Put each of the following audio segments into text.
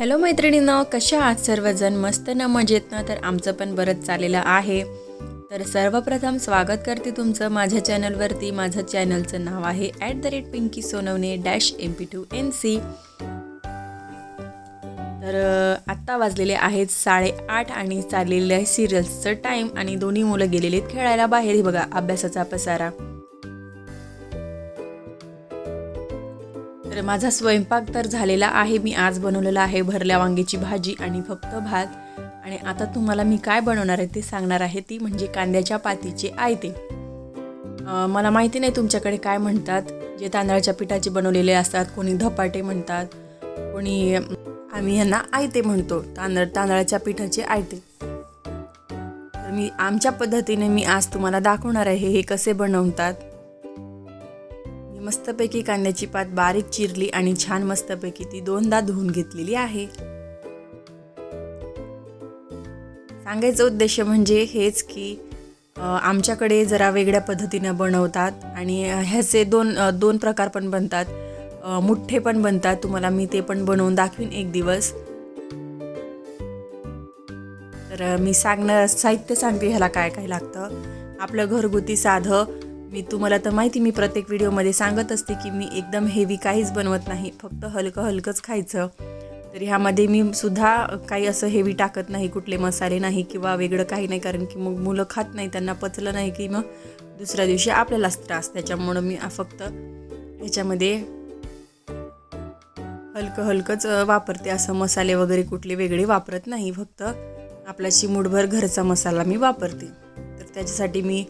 Hello मैत्रिणीनं कशा आहात? सर्वजण मस्त न मजेत ना? तर आमचं पण बरंच चाललेलं आहे. तर सर्वप्रथम स्वागत करते तुमचं माझ्या चॅनलवरती. माझं चॅनलचं नाव आहे at the rate Pinky Sonawane dash M P two N C तर आत्ता वाजलेले आहेत साडेआठ आणि चाललेलं आहे सिरियल्सचं टाईम आणि दोन्ही मुलं गेलेली आहेत खेळायला बाहेर. हे बघा अभ्यासाचा पसारा. तर माझा स्वयंपाक तर झालेला आहे. मी आज बनवलेला आहे भरल्या वांग्याची भाजी आणि फक्त भात. आणि आता तुम्हाला मी काय बनवणार आहे ते सांगणार आहे ती म्हणजे कांद्याच्या पातीचे आयते. मला माहिती नाही तुमच्याकडे काय म्हणतात. जे तांदळाच्या पिठाचे बनवलेले असतात कोणी धपाटे म्हणतात कोणी आम्ही यांना आयते म्हणतो तांदळ तांदळाच्या पिठाचे आयते. तर मी आमच्या पद्धतीने मी आज तुम्हाला दाखवणार आहे हे कसे बनवतात. मस्तपैकी कांद्याची पात बारीक चिरली आणि छान मस्तपैकी ती दोनदा धुवून घेतलेली आहे. सांगायचं उद्देश म्हणजे हेच की आमच्याकडे जरा वेगळ्या पद्धतीनं बनवतात आणि ह्याचे दोन दोन प्रकार पण बनतात. मुठ्ठे पण बनतात. तुम्हाला मी ते पण बनवून दाखवीन एक दिवस. तर मी सांगणार साहित्य सांगते ह्याला काय काय लागतं. आपलं घरगुती साधं मी तुम्हाला तर माहिती मी प्रत्येक व्हिडिओमध्ये सांगत असते की मी एकदम हेवी काहीच बनवत नाही फक्त हलकं हलकंच खायचं. तर ह्यामध्ये मी सुद्धा काही असं हेवी टाकत नाही कुठले मसाले नाही किंवा वेगळं काही नाही कारण की मग मुलं खात नाही त्यांना पचलं नाही की मग दुसऱ्या दिवशी आपल्यालाच त्रास. त्याच्यामुळं मी फक्त ह्याच्यामध्ये हलकं हलकंच वापरते. असं मसाले वगैरे कुठले वेगळे वापरत नाही फक्त आपला चिमूटभर घरचा मसाला मी वापरते. तर त्याच्यासाठी मी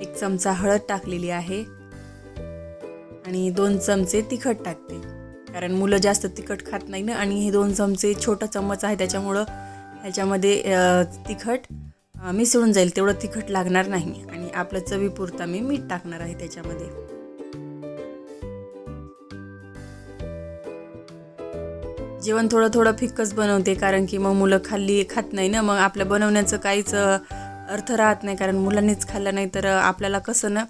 एक चमचा हळद टाकलेली आहे. आणि दोन चमचे तिखट टाकते. कारण मुलं जास्त तिखट खात नाही ना आणि हे दोन चमचे छोटा चम्मच आहे त्याच्यामुळं ह्याच्यामध्ये तिखट मिसळून जाईल. तेवढं तिखट लागणार नाही. आणि आपलं चवीपुरता मी मीठ टाकणार आहे त्याच्यामध्ये. जेवण थोडं थोडं फिक्कच बनवते कारण की मग मुलं खाल्ली खात नाही ना मग आपलं बनवण्याचं काहीच अर्थ राहत नाही कारण मुलांनीच खाल्लं नाही तर आपल्याला कसं ना?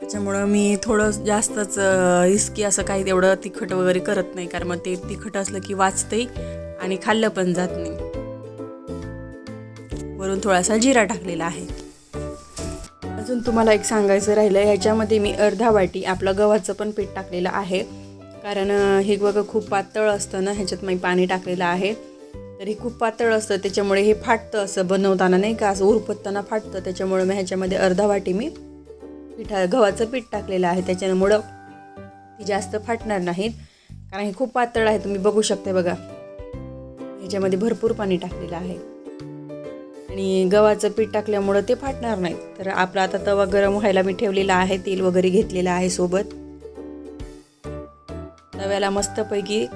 त्याच्यामुळं मी थोडं जास्तच रिस्की असं काही तेवढं तिखट वगैरे करत नाही कारण मग ते तिखट असलं की वाचतंही आणि खाल्लं पण जात नाही. वरून थोडासा जिरा टाकलेला आहे. अजून तुम्हाला एक सांगायचं राहिलं ह्याच्यामध्ये मी अर्धा वाटी आपलं गव्हाचं पण पीठ टाकलेलं आहे. कारण हे बघा खूप पातळ असतं ना ह्याच्यात मी पाणी टाकलेलं आहे. तर हे खूप पातळ असतं त्याच्यामुळे हे फाटतं असं बनवताना नाही का असं उरपत्ताना फाटतं. त्याच्यामुळे मी ह्याच्यामध्ये अर्धा वाटी मी पिठा गव्हाचं पीठ टाकलेलं आहे. त्याच्यामुळं ती जास्त फाटणार नाहीत कारण हे खूप पातळ आहे. तुम्ही बघू शकता बघा. ह्याच्यामध्ये भरपूर पाणी टाकलेलं आहे. आणि गव्हाचं पीठ टाकल्यामुळं ते फाटणार नाहीत. तर आपला आता तवा गरम व्हायला मी ठेवलेला आहे तेल वगैरे घेतलेलं आहे सोबत. तव्याला मस्तपैकी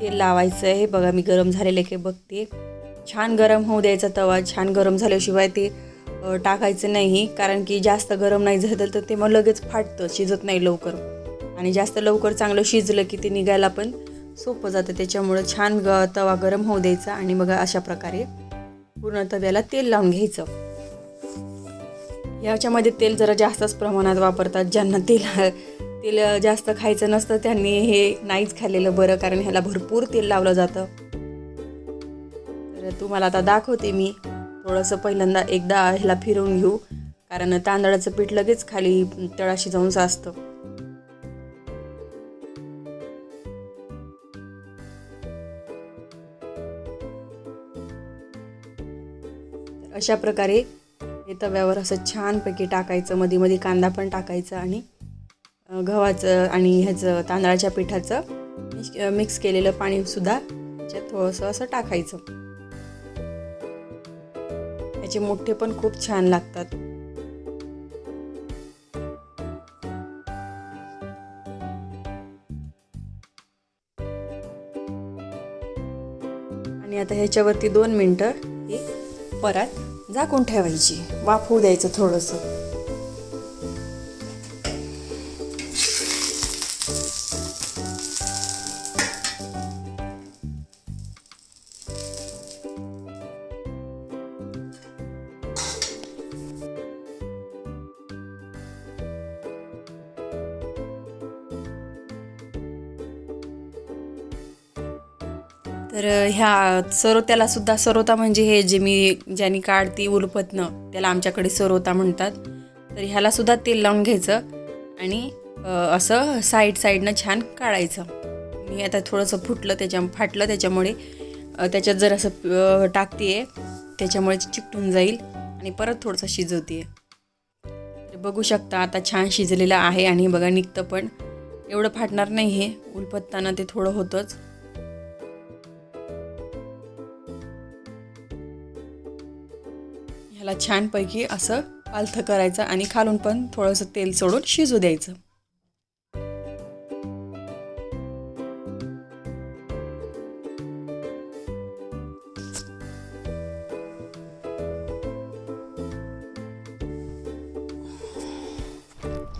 तेल लावायचं आहे बघा मी गरम झालेले की बघते. छान गरम होऊ द्यायचा तवा. छान गरम झाल्याशिवाय ते टाकायचं नाही. कारण की जास्त गरम नाही झालं तर ते मग लगेच फाटतं शिजत नाही लवकर. आणि जास्त लवकर चांगलं शिजलं की ते निघायला पण सोपं जातं. त्याच्यामुळं छान ग तवा गरम होऊ द्यायचा. आणि मग अशा प्रकारे पूर्ण तव्याला तेल लावून घ्यायचं. याच्यामध्ये तेल जरा जास्तच प्रमाणात वापरतात ज्यांना तेल तेल जास्त खायचं नसतं त्यांनी हे नाहीच खाल्लेलं बरं कारण ह्याला भरपूर तेल लावलं जातं. तर तुम्हाला आता दाखवते मी. थोडंसं पहिल्यांदा एकदा ह्याला फिरवून घेऊ कारण तांदळाचं पीठ लगेच खाली तळाशी जाऊन साचतं. अशा प्रकारे हे तव्यावर असं छानपैकी टाकायचं मध्ये मध्ये कांदा पण टाकायचा आणि गव्हाचं आणि ह्याचं तांदळाच्या पिठाचं मिक्स- केलेलं पाणीसुद्धा त्याच्यात थोडंसं असं टाकायचं. याचे मोठे पण खूप छान लागतात. आणि आता ह्याच्यावरती दोन मिनटं ही परत झाकून ठेवायची. वाफ होऊ द्यायचं थोडंसं. तर ह्या सरोत्याला सुद्धा सरोता म्हणजे हे जे मी ज्याने काढती उलपतनं त्याला आमच्याकडे सरोता म्हणतात. तर ह्याला सुद्धा तेल लावून घ्यायचं आणि असं साईड साईडनं छान काढायचं. मी आता थोडंसं फुटलं त्याच्या फाटलं त्याच्यामुळे त्याच्यात जर असं टाकते त्याच्यामुळे चिकटून जाईल आणि परत थोडंसं शिजवते तर बघू शकता आता छान शिजलेलं आहे आणि बघा निघतं पण. एवढं फाटणार नाही हे उलपत्ताना ते थोडं होतंच. ह्याला छानपैकी असं पालथं करायचं आणि खालून पण थोडंसं तेल सोडून शिजू द्यायचं.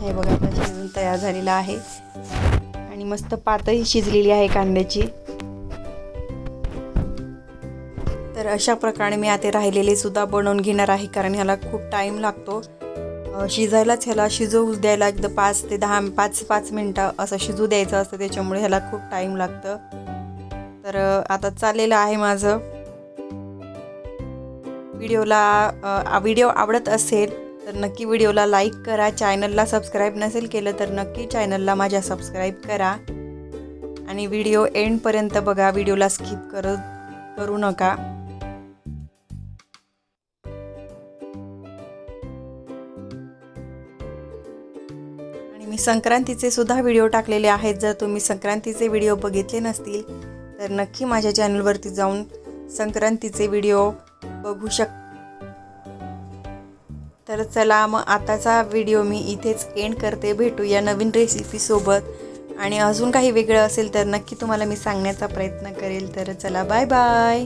हे बघा आता शिजून तयार झालेला आहे. आणि मस्त पातही शिजलेली आहे कांद्याची. अशा प्रकारे मी आता राहिलेले सुद्धा बनवून घेणार आहे कारण ह्याला खूप टाईम लागतो. शिजायलाच ह्याला शिजवू द्यायला एकदम पाच ते दहा पाच पाच मिनटं असं शिजू द्यायचं असतं त्याच्यामुळे ह्याला खूप टाईम लागतं. तर आता चाललेलं आहे माझं. व्हिडिओला व्हिडिओ आवडत असेल तर नक्की व्हिडिओला लाईक करा. चॅनलला सबस्क्राईब नसेल केलं तर नक्की चॅनलला माझ्या सबस्क्राईब करा. आणि व्हिडिओ एंडपर्यंत बघा व्हिडिओला स्किप करत करू नका. मी संक्रांतीचे सुद्धा व्हिडिओ टाकलेले आहेत. जर तुम्ही संक्रांतीचे व्हिडिओ बघितले नसतील तर नक्की माझ्या चॅनलवरती जाऊन संक्रांतीचे व्हिडिओ बघू शक तर चला मग आताचा व्हिडिओ मी इथेच एंड करते. भेटू या नवीन रेसिपीसोबत आणि अजून काही वेगळं असेल तर नक्की तुम्हाला मी सांगण्याचा प्रयत्न करेल. तर चला बाय बाय